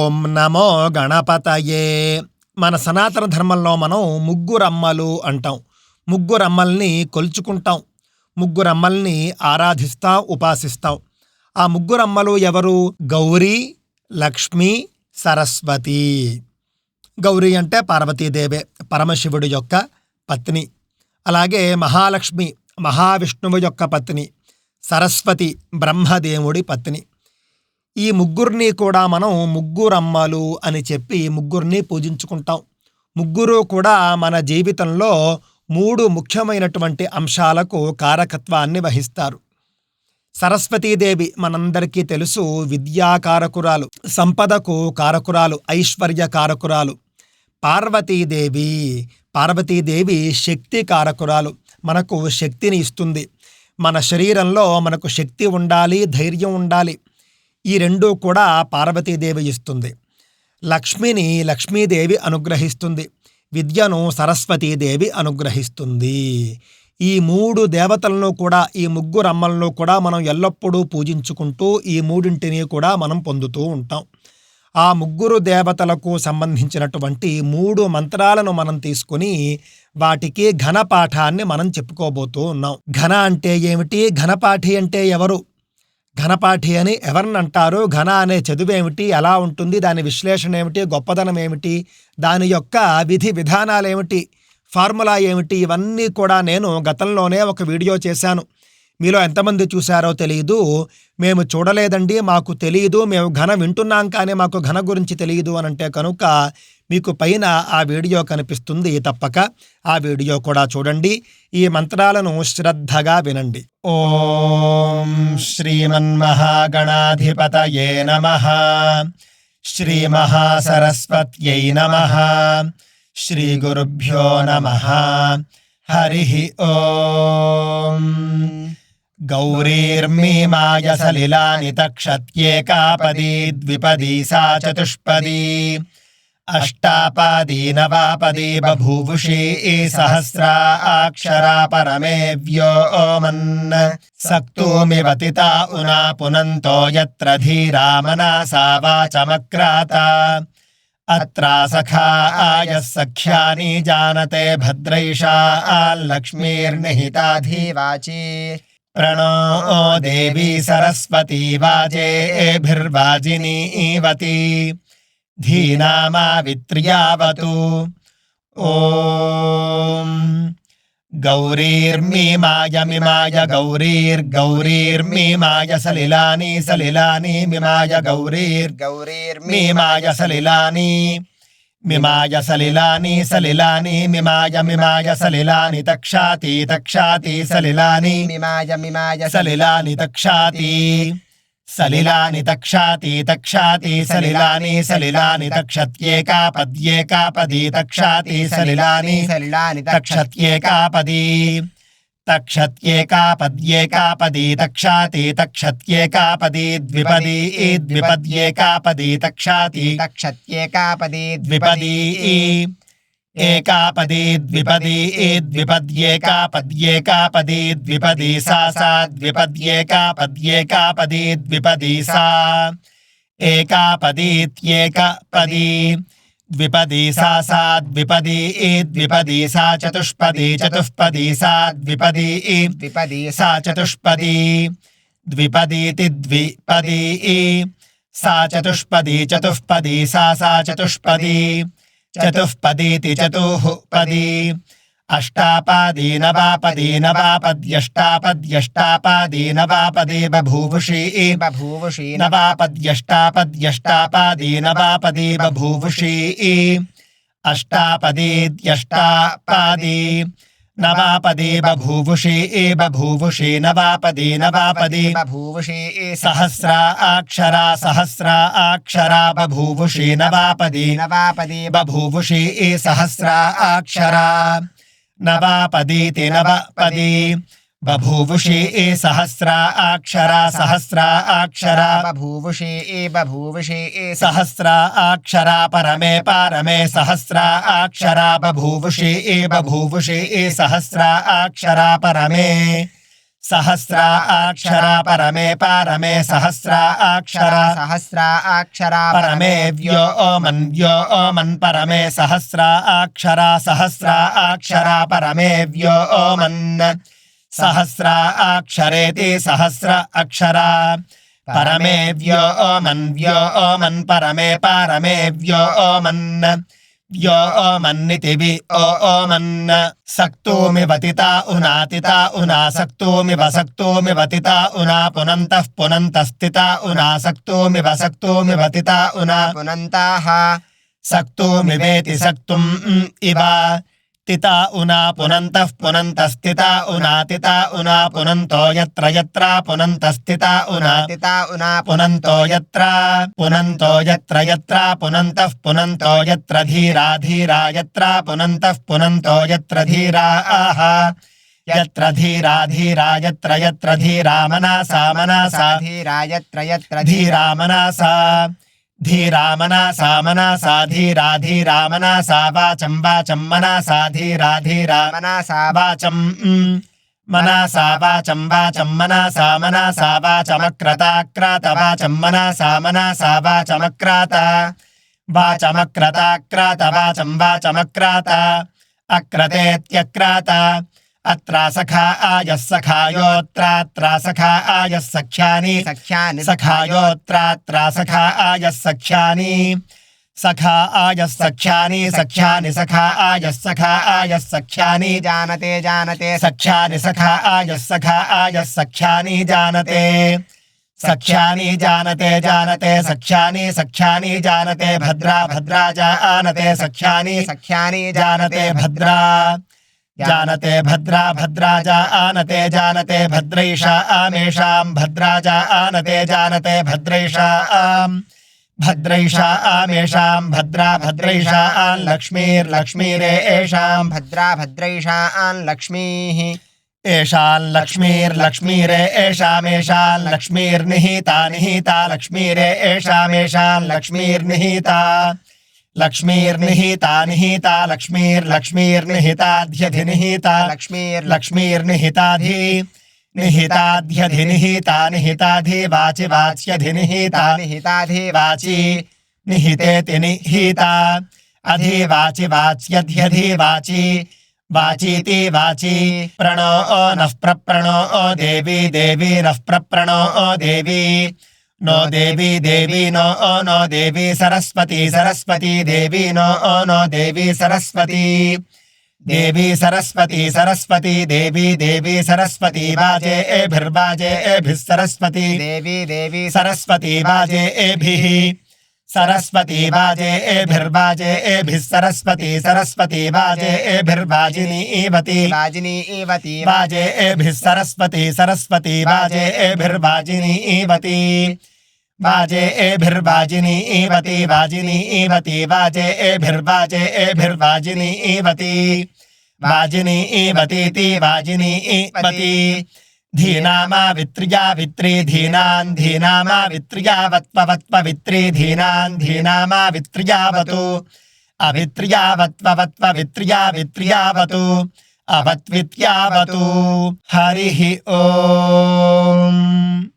ఓం నమో గణపతయే. మన సనాతన ధర్మంలో మనం ముగ్గురమ్మలు అంటాం. ముగ్గురమ్మల్ని కొలుచుకుంటాం. ముగ్గురమ్మల్ని ఆరాధిస్తాం ఉపాసిస్తాం. ఆ ముగ్గురమ్మలు ఎవరు? గౌరీ లక్ష్మి సరస్వతి. గౌరీ అంటే పార్వతీదేవే పరమశివుడి యొక్క పత్ని. అలాగే మహాలక్ష్మి మహావిష్ణువు యొక్క పత్ని. సరస్వతి బ్రహ్మదేవుడి పత్ని. ఈ ముగ్గురిని కూడా మనం ముగ్గురమ్మలు అని చెప్పి ముగ్గురిని పూజించుకుంటాం. ముగ్గురు కూడా మన జీవితంలో మూడు ముఖ్యమైనటువంటి అంశాలకు కారకత్వాన్ని వహిస్తారు. సరస్వతీదేవి మనందరికీ తెలుసు విద్యాకారకురాలు సంపదకు కారకురాలు ఐశ్వర్య కారకురాలు. పార్వతీదేవి పార్వతీదేవి శక్తి కారకురాలు మనకు శక్తిని ఇస్తుంది. మన శరీరంలో మనకు శక్తి ఉండాలి ధైర్యం ఉండాలి. ఈ రెండూ కూడా పార్వతీదేవి ఇస్తుంది. లక్ష్మిని లక్ష్మీదేవి అనుగ్రహిస్తుంది. విద్యను సరస్వతీదేవి అనుగ్రహిస్తుంది. ఈ మూడు దేవతలను కూడా ఈ ముగ్గురు అమ్మలను కూడా మనం ఎల్లప్పుడూ పూజించుకుంటూ ఈ మూడింటిని కూడా మనం పొందుతూ ఉంటాం. ఆ ముగ్గురు దేవతలకు సంబంధించినటువంటి మూడు మంత్రాలను మనం తీసుకుని వాటికి ఘనపాఠాన్ని మనం చెప్పుకోబోతూ ఉన్నాం. ఘన అంటే ఏమిటి? ఘనపాఠి అంటే ఎవరు? ఘనపాఠి అని ఎవరిని అంటారు? ఘన అనే చదువేమిటి? ఎలా ఉంటుంది? దాని విశ్లేషణ ఏమిటి? గొప్పదనం ఏమిటి? దాని యొక్క విధి విధానాలు ఏమిటి? ఫార్ములా ఏమిటి? ఇవన్నీ కూడా నేను గతంలోనే ఒక వీడియో చేశాను. మీలో ఎంతమంది చూశారో తెలియదు మేము చూడలేదండి మాకు తెలియదు మేము ఘన వింటున్నాం కానీ మాకు ఘన గురించి తెలియదు అని అంటే కనుక మీకు పైన ఆ వీడియో కనిపిస్తుంది తప్పక. ఆ వీడియో కూడా చూడండి. ఈ మంత్రాలను శ్రద్ధగా వినండి. ఓం శ్రీమన్మహాగణాధిపతయే నమ. శ్రీమహాసరస్వత్యై నమ. శ్రీగురుభ్యో నమ. హరి ఓం. गौरीर्मीमाय सलिलानि तक्षत्येकापदी, द्विपदी सा चतुष्पदी। अष्टापादी नवापदी बभूवुषी सहस्रा अक्षरा परमे व्योमन् सक्तूमिवतिता उना पुनन्तो यत्र धीरा मनसा वाचमक्राता। अत्रा सखा आयः सख्यानि जानते भद्रैषा लक्ष्मीर्निहिता धीवाची। प्रणो देवी सरस्वती वाजेभिर्वाजिनीवती धीनामावित्र्यावतु ॐ गौरीर्मीमाय मिमाय गौरीर्गौरीर्मीमाय सलिलानि सलिलानि मिमाय गौरीर् మిమాయ సలిలాని సలిలాని మిమాయ మిమాయ సలిలాని తక్షాతి తక్షాతి సలిలాని మిమాయ మిమాయ సలిలాని తక్షాతి సలిలాని తక్షాతి తక్షాతి సలిలాని సలిలాని తక్షత్యేకా పద్యేకా పది తక్షాతి సలిలాని సలిలాని తక్షత్యేకా పది तक्षत्येकापद्येकापदी तक्षाति तक्षत्येकापदी द्विपदी ई द्विपद्येकापदी तक्षाति तक्षत्येकापदी द्विपदी ई एकापदी द्विपदी ई द्विपद्येकापद्येकापदी द्विपदी सा सा द्विपद्येकापद्येकापदी द्विपदी सा एकापदीत्येकपदी द्विपदी सा सा द्विपदी द्विपदी सा चतुष्पदी चतुष्पदी सा द्विपदी द्विपदी सा चतुष्पदी द्विपदीति द्विपदी सा चतुष्पदी चतुष्पदी सा सा चतुष्पदी चतुष्पदीति चतुःपदी अष्टापादी नवापदी नवापद्यष्टापद्यष्टापादी नवापदी बभूवुषी बभूवुषी नवापद्यष्टापद्यष्टापादी नवापदी बभूवुषी अष्टापदीद्यष्टापादी नवापदी बभूवुषी बभूवुषी नवापदी नवापदी बभूवुषी सहस्रा अक्षरा सहस्रा अक्षरा बभूवुषी। नवापदी नवापदी बभूवुषी सहस्रा अक्षरा। नवापदीति नवपदी। ए सहस्रा अक्षरा सहस्रा अक्षरा। बभूवुषे ए सहस्रा अक्षरा परमे पारमे सहस्रा अक्षरा। बभूवुषे ए सहस्रा अक्षरा परमे सहस्रा अक्षरा परमे परमे सहस्रा अक्षरा सहस्रा अक्षरा परमे व्यो ओमन् व्यो ओमन् परमे सहस्रा अक्षरा सहस्रा अक्षरा परमे व्यो ओमन् सहस्रा अक्षरेति सहस्र अक्षरा परमे व्यो ओमन् व्यो ओमन् परमे परमे व्यो ओमन् व्यो ओमन्निति वि ओ ओमन् सक्तोमिवतिता उनातिता उना सक्तोमिव सक्तोमिवतिता उना पुनन्तः पुनन्तस्थिता उना सक्तोमिव सक्तोमिवतिता उना पुनन्ताः सक्तोमिवेति सक्तुम् इव तिता उना पुनन्तः पुनन्तस्थिता उनातिता उना पुनन्तो यत्र यत्र पुनन्तस्थिता उना तिता उना पुनन्तो यत्र पुनन्तो यत्र यत्र पुनन्तः पुनन्तो यत्र धीरा धीरा यत्र पुनन्तः पुनन्तो यत्र धीरा आह यत्र धीरा धीरा यत्र यत्र धीरा मनसा मनसा धीरा यत्र यत्र धीरा मनसा धीरा मनसा धीरा धीरा मनसा वाचं वाचं मनसा धीरा धीरा मनसा वाचं मनसा वाचं वाचं मनसा मनसा वाचमक्रता क्रात वाचं मनसा मनसा वाचमक्रात वाचमक्रता क्रात वाचं वाचमक्रात अक्रतेत्यक्रात। अत्र सखा आयः सखायोऽत्रात्र सखा आयः सख्यानि। सख्यानि। सखायोऽत्रात्र सखा आयः सख्यानि। सखा आयः सख्यानि सख्यानि सखा आयः सखा आयः सख्यानि। जानते जानते। सख्यानि सखा आयः सखा आयः सख्यानि जानते। सख्यानि जानते जानते। सख्यानि सख्यानि जानते। भद्रा भद्रा जानते। सख्यानि सख्यानि जानते भद्रा। जानते भद्रा भद्रा जा आनते जानते भद्रैषा आमेषां भद्रा जा आनते जानते भद्रैषा आम्। भद्रैषा आमेषां भद्रा भद्रैषा आन् लक्ष्मीर्लक्ष्मीरे एषां भद्रा भद्रैषान् लक्ष्मीः। एषान् लक्ष्मीर्लक्ष्मीरे एषामेषान् लक्ष्मीर्निहिता निहिता लक्ष्मीरे एषामेषान् लक्ष्मीर्निहिता। लक्ष्मीर्निहिता निहिता लक्ष्मीर्लक्ष्मीर्निहिताध्यधिनिहिता लक्ष्मीर् लक्ष्मीर्निहिताधि निहिताध्यधिनिहिता निहिताधि वाचि वाच्यधिनिहिता निहिताधि वाचि निहितेति निहिता अधिवाचि वाच्यध्यधि वाचि वाचीति वाचि प्रणो ओ नः प्रप्रणो ओ देवी देवी नः प्रप्रणो ओ देवी नो देवी देवी नो ओ नो देवी सरस्वती सरस्वती देवी नो ओ नो देवी सरस्वती देवी सरस्वती सरस्वती देवी देवी सरस्वती वाजे एभिर्वाजे एभिः सरस्वती देवी देवी सरस्वती वाजे एभिः सरस्वती वाजे एभिर्वाजे एभिः सरस्वती सरस्वती वाजे एभिर्वाजिनी एवति। वाजिनी एवती। वाजे एभिः सरस्वती सरस्वती वाजे एभिर्वाजिनी एवति। वाजे एभिर्वाजिनी एवति वाजिनी एवति वाजे एभिर्वाजे एभिर्वाजिनी एवति। वाजिनी एवतीति वाजिनी एवति। धीनामा वित्रिया वित्री धीनान् धीनामा वित्र्यावत्ववत्व वित्री धीनान् धीनामा वित्र्यावतु अवित्र्यावत्ववत्व वित्र्या वित्र्यावतु अवत्वित्यावतु हरिः ओम्।